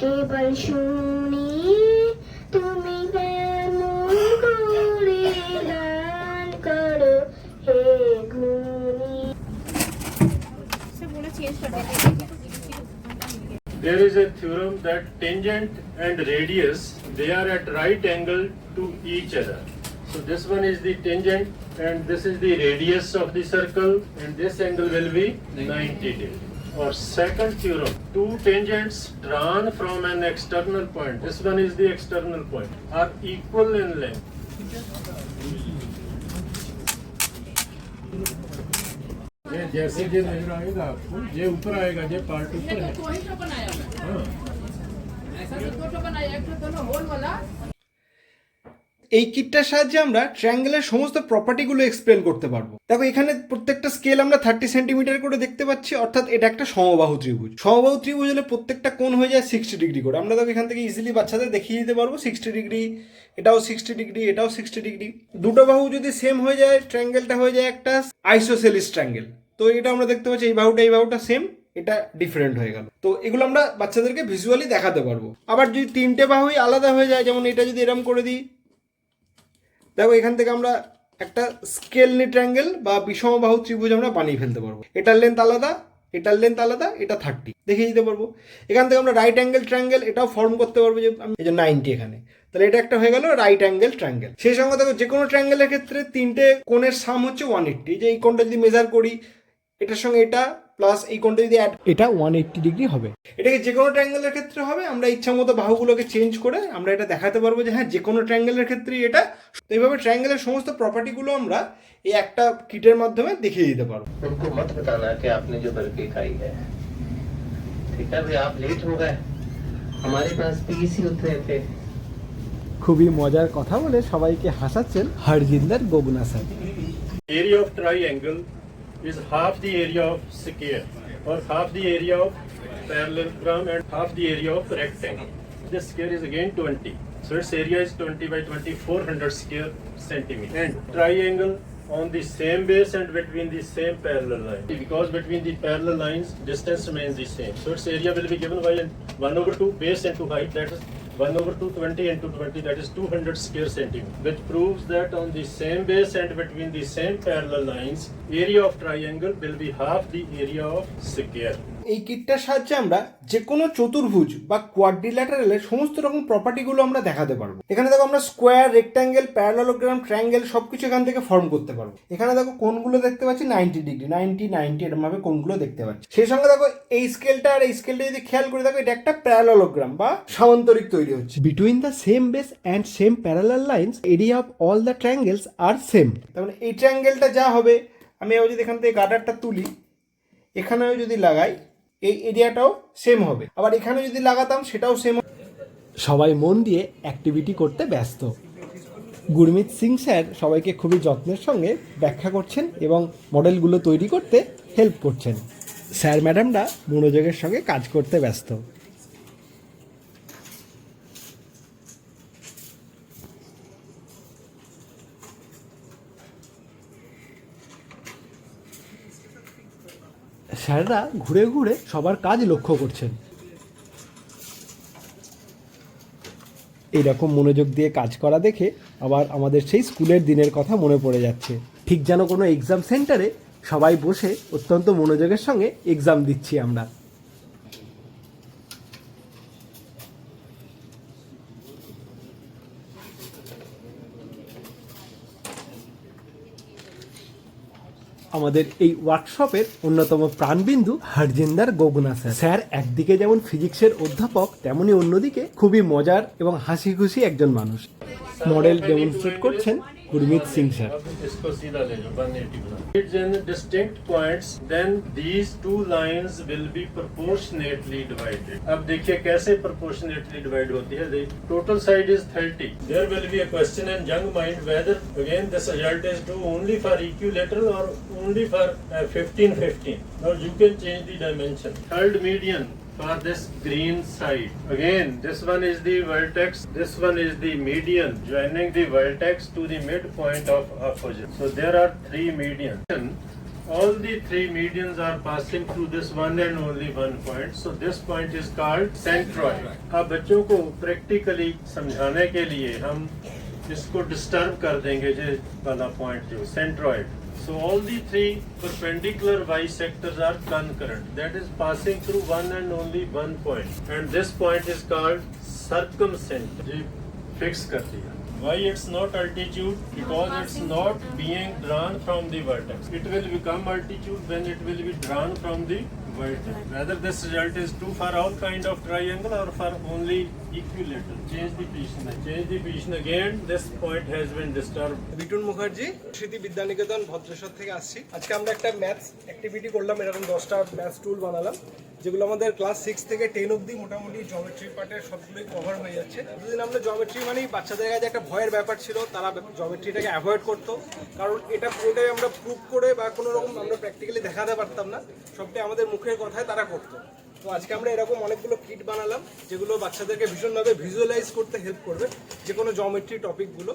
কেবল শুনি তুমি কেমন করে গান করো হে গুণী There is a theorem that tangent and radius, they are at right angle to each other. So this one is the tangent and this is the radius of the circle and this angle will be 90 degree. और second theorem two tangents drawn from an external point this one is the external point are equal in length ये जैसे ये नज़र आएगा आपको ये ऊपर आएगा जे पार्ट ऊपर है। ऐसा तो बनाया हाँ। एक तो होल वाला। এই কিটটার সাহায্যে আমরা ট্রায়াঙ্গেলের সমস্ত প্রপার্টিগুলো এক্সপ্লেন করতে পারব। দেখো, এখানে প্রত্যেকটা স্কেল আমরা থার্টি সেন্টিমিটার করে দেখতে পাচ্ছি, অর্থাৎ এটা একটা সমবাহু ত্রিভুজ। সমবাহু ত্রিভুজ হলে প্রত্যেকটা কোণ হয়ে যায় সিক্সটি ডিগ্রি করে। আমরা দেখো এখান থেকে ইজিলি বাচ্চাদের দেখিয়ে দিতে পারব সিক্সটি ডিগ্রি এটাও সিক্সটি ডিগ্রি এটাও সিক্সটি ডিগ্রি দুটো বাহু যদি সেম হয়ে যায় ট্রায়াঙ্গেলটা হয়ে যায় একটা আইসোসেলিস ট্রায়াঙ্গেল তো এটা আমরা দেখতে পাচ্ছি, এই বাহুটা এই বাহুটা সেম এটা ডিফারেন্ট হয়ে গেল। তো এগুলো আমরা বাচ্চাদেরকে ভিজুয়ালি দেখাতে পারব। আবার যদি তিনটে বাহুই আলাদা হয়ে যায়, যেমন এটা যদি এরম করে দিই দেখো, এখান থেকে আমরা একটা স্কেল ট্রায়াঙ্গেল বা বিষমবাহু ত্রিভুজ আমরা বানিয়ে ফেলতে পারব। এটার লেন্থ আলাদা, এটার লেন্থ আলাদা, এটা থার্টি দেখিয়ে দিতে পারব। এখান থেকে আমরা রাইট অ্যাঙ্গেল ট্রায়াঙ্গেল এটাও ফর্ম করতে পারব যে আমি যে নাইনটি এখানে। তাহলে এটা একটা হয়ে গেল রাইট অ্যাঙ্গেল ট্রায়াঙ্গেল সেই সঙ্গে দেখো, যে কোনো ট্রায়াঙ্গেলের ক্ষেত্রে তিনটে কোণের সাম হচ্ছে ওয়ান এইট্টি যে এই কোণটা যদি মেজার করি, এটার সঙ্গে এটা প্লাস এই কোণটা যদি অ্যাড এটা ওয়ান এইট্টি ডিগ্রি হবে এটাকে যে কোনো ট্রায়াঙ্গেলের ক্ষেত্রে হবে আমরা ইচ্ছা মতো বাহুগুলোকে চেঞ্জ করে আমরা এটা দেখাতে পারবো যে হ্যাঁ যে কোনো ট্রায়াঙ্গেলের ক্ষেত্রেই এটা তো এইভাবে ট্রায়াঙ্গেলের সমস্ত প্রপার্টিগুলো আমরা এই একটা কিটের মাধ্যমে দেখিয়ে দিতে পারবো उनको मत बताना कि आपने जो बर्फी खाई है ठीक है भाई आप लेट हो गए हमारे पास पीस ही उतरे थे খুবই মজার কথা বলে সবাইকে হাসাচ্ছেন Harjinder Gogna sir area of triangle is half the area of square or half the area of parallelogram and half the area of rectangle. This square is again 20. So its area is 20 by 2400 square centimeter. And triangle on the same base and between the same parallel line. Because between the parallel lines, distance remains the same. So its area will be given by 1 over 2 base into height that is 1 over 2, 20 into 20, that is 200 square centimeter, which proves that on the same base and between the same parallel lines, area of triangle will be half the area of square. এই কিটটার সাহায্যে আমরা যে কোনো চতুর্ভুজ বা কোয়াড্রিল্যাটারালের সমস্ত রকম প্রপার্টিগুলো আমরা দেখাতে পারব। এখানে দেখো আমরা স্কোয়ার রেক্ট্যাঙ্গেল প্যারালোগ্রাম ট্রায়াঙ্গেল সবকিছু এখান থেকে ফর্ম করতে পারব। এখানে দেখো কোনগুলো দেখতে পাচ্ছি নাইনটি ডিগ্রি নাইনটি নাইনটি এরকম ভাবে কোনগুলো দেখতে পাচ্ছি। সেই সঙ্গে দেখো এই স্কেলটা আর এই স্কেলটা যদি খেয়াল করে দেখো এটা একটা প্যারালোগ্রাম বা সামান্তরিক তৈরি হচ্ছে। Between the same base and same parallel lines area of all the triangles are same তার মানে এই ট্রায়াঙ্গেলটা যা হবে আমি যদি এখান থেকে গার্ডারটা তুলি এখানেও যদি লাগাই এই এরিয়াটাও সেম হবে। আবার এখানে যদি লাগাতাম, সেটাও সেম সবাই মন দিয়ে অ্যাক্টিভিটি করতে ব্যস্ত। গুরমিত সিং স্যার সবাইকে খুবই যত্নের সঙ্গে ব্যাখ্যা করছেন এবং মডেলগুলো তৈরি করতে হেল্প করছেন। স্যার ম্যাডামরা মনোযোগের সঙ্গে কাজ করতে ব্যস্ত। স্যাররা ঘুরে ঘুরে সবার কাজ লক্ষ্য করছেন। এইরকম মনোযোগ দিয়ে কাজ করা দেখে আবার আমাদের সেই স্কুলের দিনের কথা মনে পড়ে যাচ্ছে। ঠিক যেন কোনো এক্সাম সেন্টারে সবাই বসে অত্যন্ত মনোযোগের সঙ্গে এক্সাম দিচ্ছি আমরা। আমাদের এই ওয়ার্কশপের অন্যতম প্রাণবিন্দু হরজিন্দার গোগুনা স্যার। স্যার, একদিকে যেমন ফিজিক্সের অধ্যাপক, তেমনি অন্যদিকে খুবই মজার এবং হাসি খুশি একজন মানুষ। মডেল ডেমনস্ট্রেট করছেন গুরমিত সিং স্যার अब इसको सीधा ले जाओ 180 बना It's in distinct points then these two lines will be proportionately divided अब देखिए कैसे proportionately divide होती है total side is 30 there will be a question in young mind whether again this result is true only for equilateral or only for uh, 15 15 now you can change the dimension third median For this green side. Again, this one is the vertex, this one is the median joining the vertex to the midpoint of opposite. So there are three medians all the three medians are passing through this one and only one point. So this point is called centroid. अब बच्चों को practically समझाने के लिए हम इसको disturb कर देंगे जो वाला पॉइंट जो centroid So all the three perpendicular bisectors are concurrent. That is passing through one and only one point. And this point is called circumcenter. Ji fix कर दिया. Why it's not altitude? Because it's not being drawn from the vertex. It will become altitude when it will be drawn from the vertex. Whether this result is true for all kind of triangle or for only Bhadreswar থেকে আসছি। আজকে আমরা একটা activity করলাম, এরকম দশটা টুল বানালাম, যেগুলো আমাদের ক্লাস সিক্স থেকে টেন অবধি মোটামুটি জমেট্রি সবগুলোই কভার হয়ে যাচ্ছে। এতদিন আমরা জমেট্রি মানেই বাচ্চাদের কাছে একটা ভয়ের ব্যাপার ছিল, তারা জমেট্রিটাকে অ্যাভয়েড করতো। কারণ এটা পুরোটাই আমরা প্রুভ করে বা কোনো রকম আমরা প্র্যাকটিক্যালি দেখাতে পারতাম না। সবটাই আমাদের মুখের কথায় তারা করতো। তো আজকে আমরা এরকম অনেকগুলো কিট বানালাম, যেগুলো বাচ্চাদেরকে ভীষণভাবে ভিজুয়ালাইজ করতে হেল্প করবে, যে কোনো জমেট্রি টপিকগুলো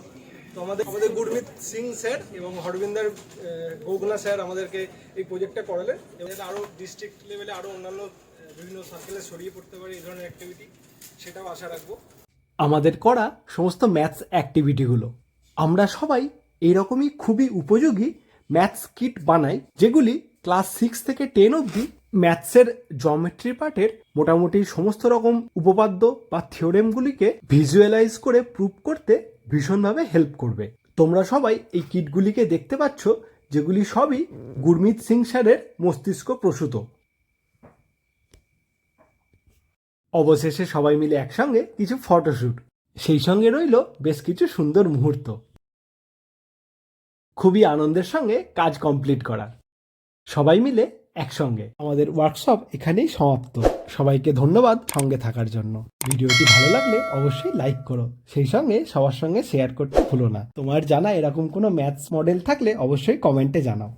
তো আমাদের আমাদের গুরমিত সিং স্যার এবং হরবিন্দার গোগলা স্যার আমাদেরকে এই প্রজেক্টটা করালেন। এবং আরও ডিস্ট্রিক্ট লেভেলে আরও অন্যান্য বিভিন্ন সার্কেলে ছড়িয়ে পড়তে পারে এই ধরনের অ্যাক্টিভিটি সেটাও আশা রাখব। আমাদের করা সমস্ত ম্যাথস অ্যাক্টিভিটিগুলো আমরা সবাই এইরকমই খুবই উপযোগী ম্যাথস কিট বানাই, যেগুলি ক্লাস সিক্স থেকে টেন অবধি ম্যাথসের জমেট্রি পার্টের মোটামুটি সমস্ত রকম উপপাদ্য বা থিওরেমগুলিকে ভিজুয়ালাইজ করে প্রুভ করতে ভীষণভাবে হেল্প করবে। তোমরা সবাই এই কিটগুলিকে দেখতে পাচ্ছ, যেগুলি সবই গুরমিত সিং স্যারের মস্তিষ্ক প্রসূত। অবশেষে সবাই মিলে একসঙ্গে কিছু ফটোশ্যুট সেই সঙ্গে রইল বেশ কিছু সুন্দর মুহূর্ত। খুবই আনন্দের সঙ্গে কাজ কমপ্লিট করা। সবাই মিলে একসঙ্গে। আমাদের ওয়ার্কশপ এখানেই সমাপ্ত। সবাইকে ধন্যবাদ সঙ্গে থাকার জন্য। ভিডিওটি ভালো লাগলে অবশ্যই লাইক করো। সেই সঙ্গে সবার সঙ্গে শেয়ার করতে ভুলো না। তোমার জানা এরকম কোনো ম্যাথস মডেল থাকলে অবশ্যই কমেন্টে জানাও।